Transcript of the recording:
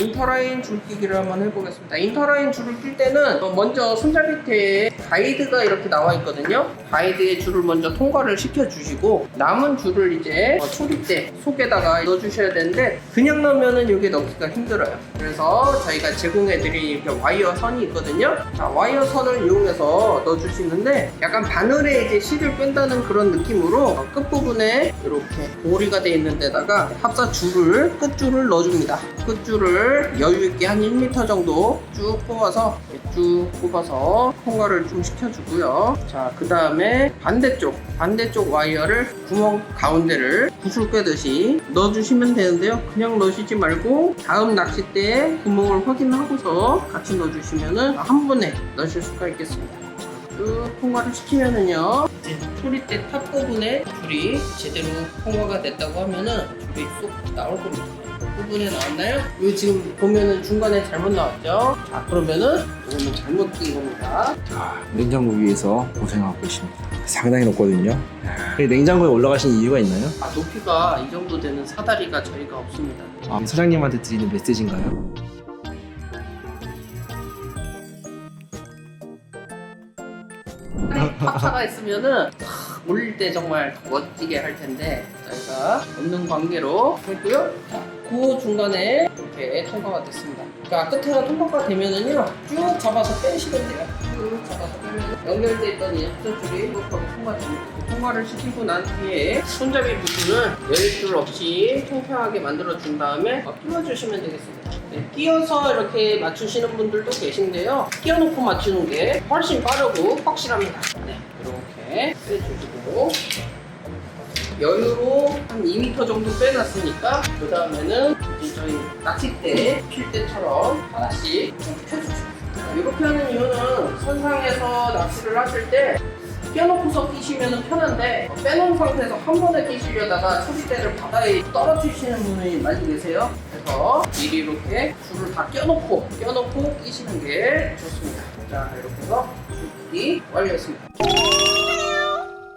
인터라인 줄끼기를 한번 해보겠습니다. 인터라인 줄을 낄 때는 어, 먼저 손잡이 밑에 가이드가 이렇게 나와 있거든요. 가이드에 줄을 먼저 통과를 시켜주시고 남은 줄을 이제 어, 초리대 속에다가 넣어주셔야 되는데 그냥 넣으면은 여기 넣기가 힘들어요. 그래서 저희가 제공해드린 이렇게 와이어 선이 있거든요. 자, 와이어 선을 이용해서 넣어주시는데 약간 바늘에 이제 실을 뺀다는 그런 느낌으로 어, 끝부분에 이렇게 고리가 되어 있는 데다가 합사 줄을 끝줄을 넣어줍니다. 끝줄을 여유 있게 한 1m 정도 쭉 뽑아서 쭉 뽑아서 통과를 좀 시켜주고요. 자, 그 다음에 반대쪽 반대쪽 와이어를 구멍 가운데를 구슬 꿰듯이 넣어주시면 되는데요. 그냥 넣으시지 말고 다음 낚싯대에 구멍을 확인하고서 같이 넣어주시면은 한 번에 넣으실 수가 있겠습니다. 쭉 통과를 시키면은요 이제 소리대 탑 부분에 줄이 제대로 통과가 됐다고 하면은 줄이 쏙 나올 겁니다 이 부분에 나왔나요? 이거 지금 보면은 중간에 잘못 나왔죠? 자 그러면은 이거는 잘못 낀 겁니다 자, 냉장고 위에서 고생하고 계십니다. 상당히 높거든요. 이 냉장고에 올라가신 이유가 있나요? 아 높이가 이 정도 되는 사다리가 저희가 없습니다 아, 사장님한테 드리는 메시지인가요? 탑차가 있으면은 하, 올릴 때 정말 멋지게 할 텐데 저희가 없는 관계로 했고요. 자, 그 중간에 이렇게 통과가 됐습니다. 자, 끝에가 통과가 되면은요 쭉 잡아서 빼시면 돼요. 쭉 잡아서 빼면 연결돼 있던 이 합조줄이 이렇게 통과됩니다. 통과를 시키고 난 뒤에 손잡이 부분을 여유줄 없이 통평하게 만들어 준 다음에 어, 끼워주시면 되겠습니다. 네, 끼워서 이렇게 맞추시는 분들도 계신데요. 끼워놓고 맞추는 게 훨씬 빠르고 확실합니다. 네, 이렇게 빼주시고 여유로 한 2m 정도 빼놨으니까 그 다음에는 이제 저희 낚싯대 필 때처럼 하나씩 쭉 펴주시고 이렇게 하는 이유는 선상에서 낚시를 하실 때 껴놓고서 끼시면 편한데 어, 빼놓은 상태에서 한 번에 끼시려다가 소리대를 바다에 떨어뜨리시는 분이 많이 계세요. 그래서 미리 이렇게 줄을 다 껴놓고 껴놓고 끼시는 게 좋습니다. 자 이렇게 해서 줄끼기 완료했습니다.